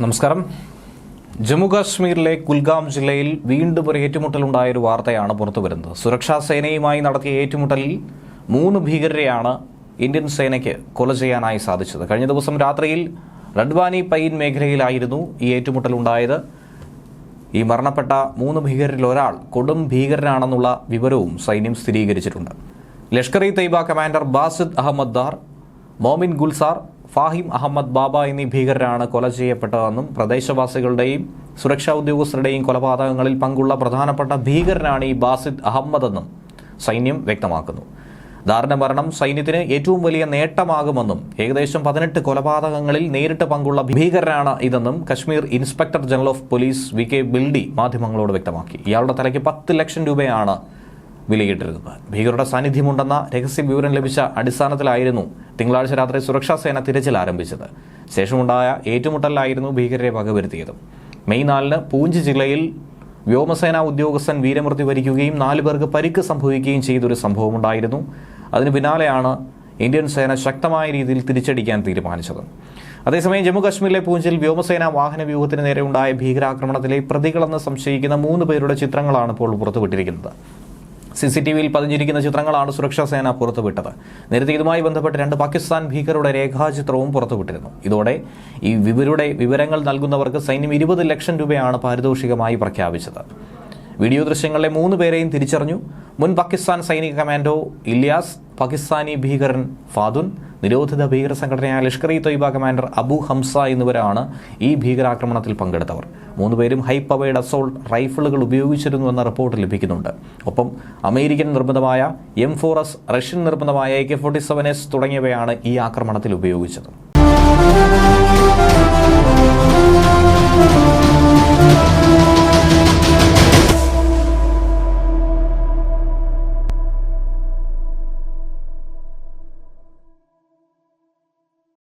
നമസ്കാരം. ജമ്മു കാശ്മീരിലെ കുൽഗാം ജില്ലയിൽ വീണ്ടും ഒരു ഏറ്റുമുട്ടലുണ്ടായ ഒരു വാർത്തയാണ് പുറത്തുവരുന്നത്. സുരക്ഷാ സേനയുമായി നടത്തിയ ഏറ്റുമുട്ടലിൽ മൂന്ന് ഭീകരരെയാണ് ഇന്ത്യൻ സേനയ്ക്ക് കൊല ചെയ്യാനായി സാധിച്ചത്. കഴിഞ്ഞ ദിവസം രാത്രിയിൽ റഡ്വാനി പൈൻ മേഖലയിലായിരുന്നു ഈ ഏറ്റുമുട്ടലുണ്ടായത്. ഈ മരണപ്പെട്ട മൂന്ന് ഭീകരരിൽ ഒരാൾ കൊടും ഭീകരനാണെന്നുള്ള വിവരവും സൈന്യം സ്ഥിരീകരിച്ചിട്ടുണ്ട്. ലഷ്കർ ഇ തൈബ കമാൻഡർ ബാസിദ് അഹമ്മദ് ദാർ മോമിൻ ഗുൽസാർ ഫാഹിം അഹമ്മദ് ബാബ എന്നീ ഭീകരരാണ് കൊല ചെയ്യപ്പെട്ടതെന്നും പ്രദേശവാസികളുടെയും സുരക്ഷാ ഉദ്യോഗസ്ഥരുടെയും കൊലപാതകങ്ങളിൽ പങ്കുള്ള പ്രധാനപ്പെട്ട ഭീകരനാണ് ഈ ബാസിദ് അഹമ്മദെന്നും സൈന്യം വ്യക്തമാക്കുന്നു. ദാരുണ മരണം സൈന്യത്തിന് ഏറ്റവും വലിയ നേട്ടമാകുമെന്നും ഏകദേശം പതിനെട്ട് കൊലപാതകങ്ങളിൽ നേരിട്ട് പങ്കുള്ള ഭീകരനാണ് ഇതെന്നും Kashmir inspector general of police V K Birdi മാധ്യമങ്ങളോട് വ്യക്തമാക്കി. ഇയാളുടെ തലയ്ക്ക് പത്ത് ലക്ഷം രൂപയാണ് വിലയിട്ടിരുന്നത് ഭീകരരുടെ സാന്നിധ്യമുണ്ടെന്ന രഹസ്യ വിവരം ലഭിച്ച അടിസ്ഥാനത്തിലായിരുന്നു തിങ്കളാഴ്ച രാത്രി സുരക്ഷാ സേന തിരച്ചിൽ ആരംഭിച്ചത്. ശേഷമുണ്ടായ ഏറ്റുമുട്ടലിലായിരുന്നു ഭീകരരെ വകവരുത്തിയത്. മെയ് നാലിന് പൂഞ്ച് ജില്ലയിൽ വ്യോമസേനാ ഉദ്യോഗസ്ഥൻ വീരമൃത്യു വരിക്കുകയും നാലു പേർക്ക് പരിക്ക് സംഭവിക്കുകയും ചെയ്തൊരു സംഭവമുണ്ടായിരുന്നു. അതിന് പിന്നാലെയാണ് ഇന്ത്യൻ സേന ശക്തമായ രീതിയിൽ തിരിച്ചടിക്കാൻ തീരുമാനിച്ചത്. അതേസമയം ജമ്മു കാശ്മീരിലെ പൂഞ്ചിൽ വ്യോമസേന വാഹന വ്യൂഹത്തിന് നേരെ ഉണ്ടായ ഭീകരാക്രമണത്തിലെ പ്രതികളെന്ന് സംശയിക്കുന്ന മൂന്ന് പേരുടെ ചിത്രങ്ങളാണ് ഇപ്പോൾ പുറത്തുവിട്ടിരിക്കുന്നത്. സി സി ടി വിയിൽ പതിഞ്ഞിരിക്കുന്ന ചിത്രങ്ങളാണ് സുരക്ഷാ സേന പുറത്തുവിട്ടത്. നേരത്തെ ഇതുമായി ബന്ധപ്പെട്ട് രണ്ട് പാകിസ്ഥാൻ ഭീകരരുടെ രേഖാചിത്രവും പുറത്തുവിട്ടിരുന്നു. ഇതോടെ ഈ ഇവരുടെ വിവരങ്ങൾ നൽകുന്നവർക്ക് സൈന്യം ഇരുപത് ലക്ഷം രൂപയാണ് പാരിതോഷികമായി പ്രഖ്യാപിച്ചത്. വീഡിയോ ദൃശ്യങ്ങളിലെ മൂന്ന് പേരെയും തിരിച്ചറിഞ്ഞു. മുൻ പാകിസ്ഥാൻ സൈനിക കമാൻഡോ ഇല്യാസ് പാകിസ്ഥാനി ഭീകരൻ ഫാദുൻ നിരോധിത ഭീകര സംഘടനയായ ലഷ്കർ ഇ തൊയ്ബ കമാൻഡർ അബു ഹംസ എന്നിവരാണ് ഈ ഭീകരാക്രമണത്തിൽ പങ്കെടുത്തവർ. മൂന്നുപേരും ഹൈ പവേഡ് അസോൾട്ട് റൈഫിളുകൾ ഉപയോഗിച്ചിരുന്നു എന്ന റിപ്പോർട്ട് ലഭിക്കുന്നുണ്ട്. ഒപ്പം അമേരിക്കൻ നിർമ്മിതമായ എം ഫോർ എസ് റഷ്യൻ നിർമ്മിതമായ A K forty seven S തുടങ്ങിയവയാണ് ഈ ആക്രമണത്തിൽ ഉപയോഗിച്ചത്.